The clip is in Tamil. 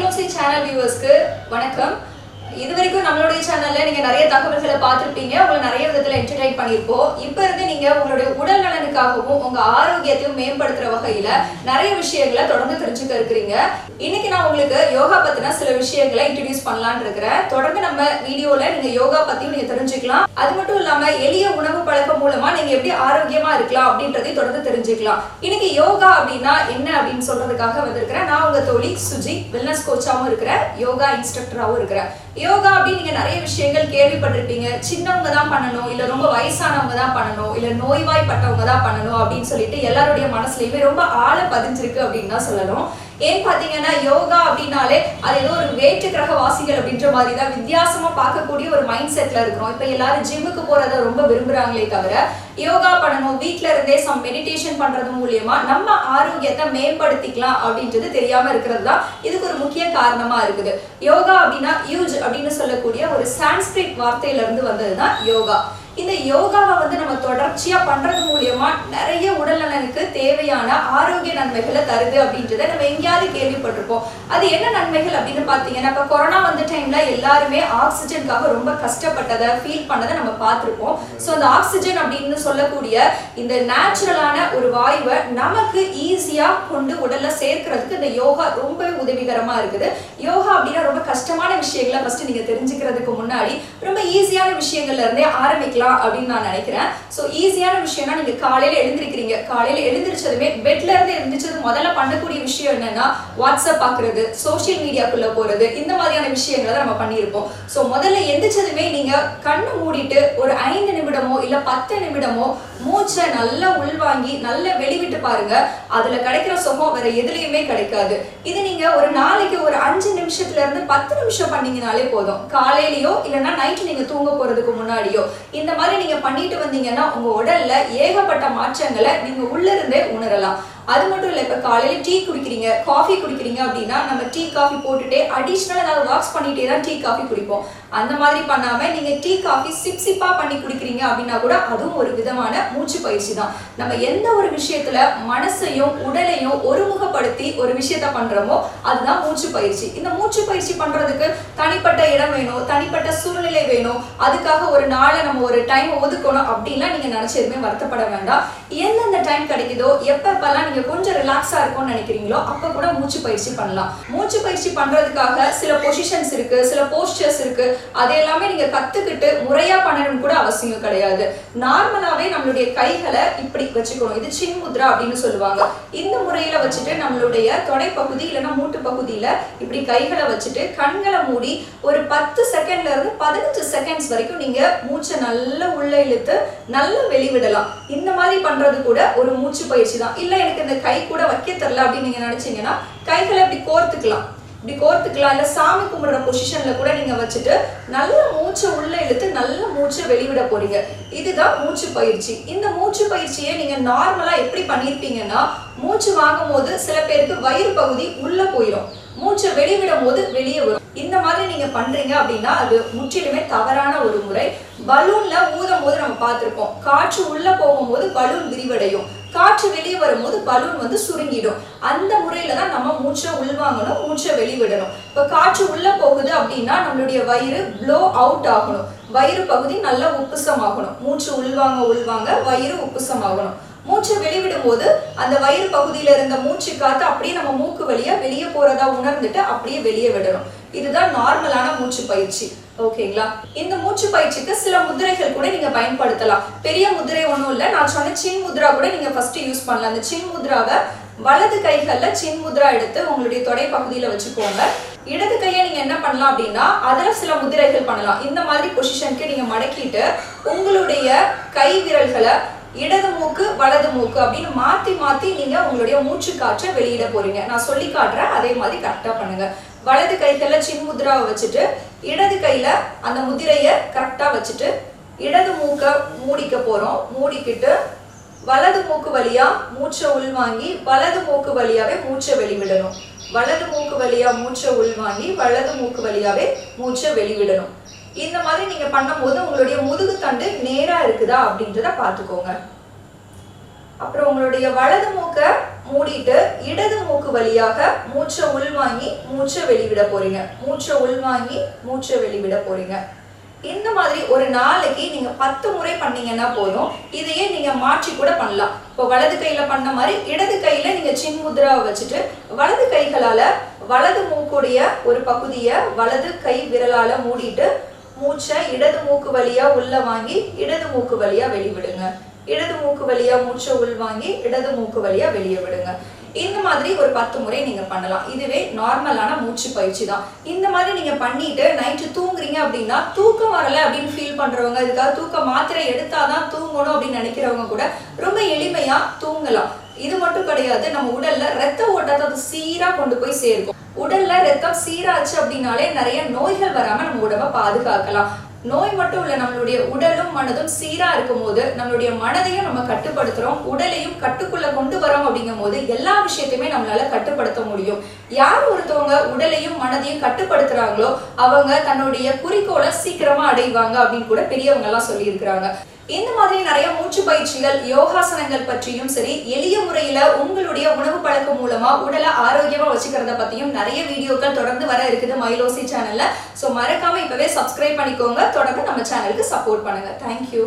மைலோசி சேனல் வியூவர்ஸ்க்கு வணக்கம். இது வரைக்கும் நம்மளுடைய சேனல்ல நீங்க நிறைய தகவல்களை பார்த்துருப்பீங்க. உங்களை நிறைய விதத்துல என்டர்டைன் பண்ணியிருப்போம். இப்ப இருந்து நீங்க உங்களுடைய உடல் நலனுக்காகவும் உங்க ஆரோக்கியத்தையும் மேம்படுத்துற வகையில நிறைய விஷயங்களை தொடர்ந்து தெரிஞ்சுக்க இருக்கிறீங்க. இன்னைக்கு நான் உங்களுக்கு யோகா பத்தின சில விஷயங்களை இன்ட்ரடியூஸ் பண்ணலாம்னு இருக்கிறேன். தொடர்ந்து நம்ம வீடியோல நீங்க யோகா பத்தியும் நீங்க தெரிஞ்சுக்கலாம். அது மட்டும் இல்லாம எளிய உணவு பழக்கம் மூலமா நீங்க எப்படி ஆரோக்கியமா இருக்கலாம் அப்படின்றதையும் தொடர்ந்து தெரிஞ்சுக்கலாம். இன்னைக்கு யோகா அப்படின்னா என்ன அப்படின்னு சொல்றதுக்காக வந்திருக்கிறேன். நான் உங்க தோழி சுஜி வெல்னஸ் கோச்சாவும் இருக்கிறேன். யோகா இன்ஸ்ட்ரக்டராகவும் இருக்கிறேன். யோகா அப்படின்னு நீங்க நிறைய விஷயங்கள் கேள்விப்பட்டிருப்பீங்க. சின்னவங்க தான் பண்ணணும் இல்ல ரொம்ப வயசானவங்க தான் பண்ணணும் இல்ல நோய்வாய்ப்பட்டவங்க தான் பண்ணணும் அப்படின்னு சொல்லிட்டு எல்லாருடைய மனசுலயுமே ரொம்ப ஆழ பதிஞ்சிருக்கு அப்படின்னு தான் சொல்லணும். ஏன் பாத்தீங்கன்னா யோகா அப்படின்னாலே அது ஏதோ ஒரு வேற்று கிரக வாசிகள் அப்படின்ற மாதிரி தான் வித்தியாசமா பார்க்கக்கூடிய ஒரு மைண்ட் செட்ல இருக்கிறோம். இப்ப எல்லாரும் ஜிம்முக்கு போறத ரொம்ப விரும்புறாங்களே தவிர யோகா பண்ணணும் வீட்ல இருந்தே சம் மெடிடேஷன் பண்றது மூலியமா நம்ம ஆரோக்கியத்தை மேம்படுத்திக்கலாம் அப்படின்றது தெரியாம இருக்கிறது தான் இதுக்கு ஒரு முக்கிய காரணமா இருக்குது. யோகா அப்படின்னா யூஜ் அப்படின்னு சொல்லக்கூடிய ஒரு சான்ஸ்கிரிட் வார்த்தையில இருந்து வந்ததுதான் யோகா. இந்த யோகாவை வந்து நம்ம தொடர்ச்சியா பண்றது மூலியமா நிறைய உடல் நலனுக்கு தேவையான ஆரோக்கிய நன்மைகளை தருது அப்படின்றத நம்ம எங்கேயாவது கேள்விப்பட்டிருப்போம். அது என்ன நன்மைகள் அப்படின்னு பாத்தீங்கன்னா இப்ப கொரோனா வந்த டைம்ல எல்லாருமே ஆக்சிஜனுக்காக ரொம்ப கஷ்டப்பட்டதை ஃபீல் பண்ணதை நம்ம பார்த்திருப்போம். ஸோ அந்த ஆக்சிஜன் அப்படின்னு சொல்லக்கூடிய இந்த நேச்சுரலான ஒரு வாயுவை நமக்கு ஈஸியா கொண்டு உடல்ல சேர்க்கறதுக்கு இந்த யோகா ரொம்ப உதவிகரமா இருக்குது. யோகா அப்படின்னா ரொம்ப கஷ்டமான விஷயங்களை ஃபர்ஸ்ட் நீங்க தெரிஞ்சுக்கிறதுக்கு முன்னாடி ரொம்ப ஈஸியான விஷயங்கள்ல இருந்தே ஆரம்பிக்கலாம். அப்படின்னு நான் நினைக்கிறேன். ஸோ ஈஸியான விஷயம்னா நீங்க காலையில எழுந்திருக்கிறீங்க. காலையில எழுந்திரிச்சதுமே பெட்ல இருந்து எழுந்திரிச்சது முதல்ல பண்ணக்கூடிய விஷயம் என்னன்னா வாட்ஸ்அப் பாக்குறது சோஷியல் மீடியாக்குள்ள போறது இந்த மாதிரியான விஷயங்களை தான் நம்ம பண்ணியிருப்போம். ஸோ முதல்ல எந்திரிச்சதுமே நீங்க கண்ணு மூடிட்டு ஒரு ஐந்து நிமிடமோ இல்ல பத்து நிமிடமோ மூச்சை நல்லா உள்வாங்கி நல்லா வெளிவிட்டு பாருங்க. அதுல கிடைக்கிற சுகம் வேற எதுலையுமே கிடைக்காது. இது நீங்க ஒரு நாளைக்கு ஒரு அஞ்சு நிமிஷத்துல இருந்து பத்து நிமிஷம் பண்ணீங்கனாலே போதும். காலையிலயோ இல்லைன்னா நைட்டு நீங்க தூங்க போறதுக்கு முன்னாடியோ. இந்த மாதிரி நீங்க பண்ணிட்டு வந்தீங்கன்னா உங்க உடல்ல ஏகப்பட்ட மாற்றங்களை நீங்க உள்ள இருந்தே உணரலாம். அது மட்டும் இல்லை இப்போ காலையில் டீ குடிக்கிறீங்க காஃபி குடிக்கிறீங்க அப்படின்னா நம்ம டீ காஃபி போட்டுட்டே அடிஷ்னல் ஏதாவது வாக்ஸ் பண்ணிட்டே தான் டீ காஃபி குடிப்போம். அந்த மாதிரி பண்ணாமல் நீங்கள் டீ காஃபி சிப் சிப்பாக பண்ணி குடிக்கிறீங்க அப்படின்னா கூட அதுவும் ஒரு விதமான மூச்சு பயிற்சி தான். நம்ம எந்த ஒரு விஷயத்தில் மனசையும் உடலையும் ஒருமுகப்படுத்தி ஒரு விஷயத்த பண்ணுறோமோ அதுதான் மூச்சு பயிற்சி. இந்த மூச்சு பயிற்சி பண்ணுறதுக்கு தனிப்பட்ட இடம் வேணும் தனிப்பட்ட சூழ்நிலை வேணும். அதுக்காக ஒரு நாளை நம்ம ஒரு டைம் ஒதுக்கணும் அப்படின்லாம் நீங்கள் நினச்சதுமே எதுவுமே வருத்தப்பட வேண்டாம். எந்தெந்த டைம் கிடைக்குதோ எப்பப்பெல்லாம் நீங்க கொஞ்சம் ரிலாக்ஸா இருக்கும்னு நினைக்கிறீங்களோ அப்ப கூட மூச்சு பயிற்சி பண்ணலாம். மூச்சு பயிற்சி பண்றதுக்காக சில பொசிஷன்ஸ் இருக்கு சில போஸ்டர்ஸ் இருக்கு. அது எல்லாமே நீங்க கத்துக்கிட்டு முறையா பண்ணணும்னு கூட அவசியம் கிடையாது. நார்மலாவே நம்மளுடைய கைகளை இப்படி வச்சுக்கணும். இது சின் முத்ரா அப்படின்னு சொல்லுவாங்க. இந்த முறையில வச்சுட்டு நம்மளுடைய தொடை பகுதி இல்லைன்னா மூட்டு பகுதியில இப்படி கைகளை வச்சுட்டு கண்களை மூடி ஒரு பத்து செகண்ட்ல இருந்து பதினஞ்சு செகண்ட்ஸ் வரைக்கும் நீங்க மூச்சை நல்லா உள்ள இழுத்து நல்லா வெளிவிடலாம். இந்த மாதிரி பண்றது கூட ஒரு மூச்சு பயிற்சி தான். இல்ல எனக்கு இந்த கை கூட வைக்க தெரியல அப்படின்னு நீங்க நினைச்சீங்கன்னா கைகளை இப்படி கோர்த்துக்கலாம். இப்படி கோர்த்துக்கலாம். இல்ல சாமி கும்பிடுற பொசிஷன்ல கூட நீங்க வச்சுட்டு நல்ல மூச்சை உள்ள இழுத்து நல்ல மூச்சை வெளிவிட போறீங்க. இதுதான் மூச்சு பயிற்சி. இந்த மூச்சு பயிற்சியை நீங்க நார்மலா எப்படி பண்ணிருப்பீங்கன்னா மூச்சு வாங்கும் போது சில பேருக்கு வயிறு பகுதி உள்ள போயிடும் மூச்சை வெளிவிடும் போது வெளியே வரும். இந்த மாதிரி நீங்க பண்றீங்க அப்படின்னா அது முற்றிலுமே தவறான ஒரு முறை. பலூன்ல ஊதும் போது நம்ம பார்த்திருப்போம். காற்று உள்ள போகும்போது பலூன் விரிவடையும். காற்று வெளியே வரும்போது பலூன் வந்து சுருங்கிடும். அந்த முறையில தான் நம்ம மூச்சை உள்வாங்கணும் மூச்சை வெளிவிடணும். இப்போ காற்று உள்ள போகுது அப்படின்னா நம்மளுடைய வயிறு ப்ளோ அவுட் ஆகணும். வயிறு பகுதி நல்லா உப்புசமாகணும். மூச்சு உள்வாங்க உள்வாங்க வயிறு உப்புசமாகணும். மூச்சு வெளிவிடும் போது அந்த வயிறு பகுதியில இருந்த மூச்சு காத்து அப்படியே நம்ம மூக்கு வழியா வெளியே போறதா உணர்ந்துட்டு அப்படியே வெளியே விடணும். இதுதான் நார்மலான மூச்சு பயிற்சி. ஓகேங்களா இந்த மூச்சு பயிற்சிக்கு சில முதிரைகள் கூட நீங்க பயன்படுத்தலாம். பெரிய முதிரை ஒன்றும் இல்லை. நான் சொன்ன சின் முத்ரா கூட நீங்க ஃபர்ஸ்ட் யூஸ் பண்ணலாம். அந்த சின் முத்ராவை வலது கைகள்ல சின் முத்ரா எடுத்து உங்களுடைய தொடை பகுதியில வச்சுக்கோங்க. இடது கையை நீங்க என்ன பண்ணலாம் அப்படின்னா அதுல சில முதிரைகள் பண்ணலாம். இந்த மாதிரி பொசிஷனுக்கு நீங்க மடக்கிட்டு உங்களுடைய கை விரல்களை இடது மூக்கு வலது மூக்கு அப்படின்னு மாத்தி மாத்தி நீங்க உங்களுடைய மூச்சு காற்றை வெளியிட போறீங்க. நான் சொல்லி காட்டுறேன் அதே மாதிரி கரெக்டா பண்ணுங்க. வலது கைக்கெல்லாம் சின் முதிராவை வச்சுட்டு இடது கையில அந்த முதிரையை கரெக்டா வச்சுட்டு இடது மூக்கை மூடிக்க போறோம். மூடிக்கிட்டு வலது மூக்கு வழியா மூச்சை உள்வாங்கி வலது மூக்கு வழியாவே மூச்சை வெளிவிடணும். வலது மூக்கு வழியா மூச்சை உள்வாங்கி வலது மூக்கு வழியாவே மூச்சை வெளிவிடணும். இந்த மாதிரி நீங்க பண்ணும்போது உங்களுடைய முதுகு தண்டு நேரா இருக்குதா அப்படின்றத பார்த்துக்கோங்க. அப்புறம் உங்களுடைய வலது மூக்கை மூடிட்டு இடது மூக்கு வழியாக மூச்சை உள்வாங்கி மூச்சை வெளிவிட போறீங்க. மூச்சை உள்வாங்கி மூச்சை வெளிவிட போறீங்க. இந்த மாதிரி ஒரு நாளைக்கு நீங்க பத்து முறை பண்ணீங்கன்னா போதும். இதையே நீங்க மாற்றி கூட பண்ணலாம். இப்போ வலது கையில பண்ண மாதிரி இடது கையில நீங்க சின் முத்ராவை வச்சுட்டு வலது கைகளால வலது மூக்குடைய ஒரு பகுதியை வலது கை விரலால மூடிட்டு மூச்சை இடது மூக்கு வழியா உள்ள வாங்கி இடது மூக்கு வழியா வெளிவிடுங்க. இடது மூக்கு வழியா மூச்சை உள்வாங்கி இடது மூக்கு வழியா வெளியே விடுங்க. இந்த மாதிரி ஒரு பத்து முறை நீங்க பண்ணலாம். இதுவே நார்மலான மூச்சு பயிற்சி தான். இந்த மாதிரி நீங்க பண்ணிட்டு நைட்டு தூங்குறீங்க அப்படின்னா தூக்கம் வரல அப்படின்னு ஃபீல் பண்றவங்க இதுக்காக தூக்க மாத்திரை எடுத்தாதான் தூங்கணும் அப்படின்னு நினைக்கிறவங்க கூட ரொம்ப எளிமையா தூங்கலாம். இது மட்டும் கிடையாது நம்ம உடல்ல ரத்த ஓட்டத்தை அது சீரா கொண்டு போய் சேர்க்கும். உடல்ல ரத்தம் சீராச்சு அப்படின்னாலே நிறைய நோய்கள் வராம நம்ம உடம்ப பாதுகாக்கலாம். நோய் மட்டும் இல்ல நம்மளுடைய உடலும் மனதும் சீரா இருக்கும் போது நம்மளுடைய மனதையும் நம்ம கட்டுப்படுத்துறோம் உடலையும் கட்டுக்குள்ள கொண்டு வரோம் அப்படிங்கும் போது எல்லா விஷயத்தையுமே நம்மளால கட்டுப்படுத்த முடியும். யார் ஒருத்தவங்க உடலையும் மனதையும் கட்டுப்படுத்துறாங்களோ அவங்க தன்னுடைய குறிக்கோளை சீக்கிரமா அடைவாங்க அப்படின்னு கூட பெரியவங்க எல்லாம் சொல்லியிருக்கிறாங்க. இந்த மாதிரி நிறைய மூச்சு பயிற்சிகள் யோகாசனங்கள் பற்றியும் சரி எளிய முறையில உங்களுடைய உணவு பழக்கம் மூலமா உடலை ஆரோக்கியமா வச்சுக்கிறத பத்தியும் நிறைய நிறைய வீடியோக்கள் தொடர்ந்து வர இருக்குது மைலோசி சேனல்ல ஸோ மறக்காம இப்பவே சப்ஸ்கிரைப் பண்ணிக்கோங்க. தொடர்ந்து நம்ம சேனலுக்கு சப்போர்ட் பண்ணுங்க. தேங்க்யூ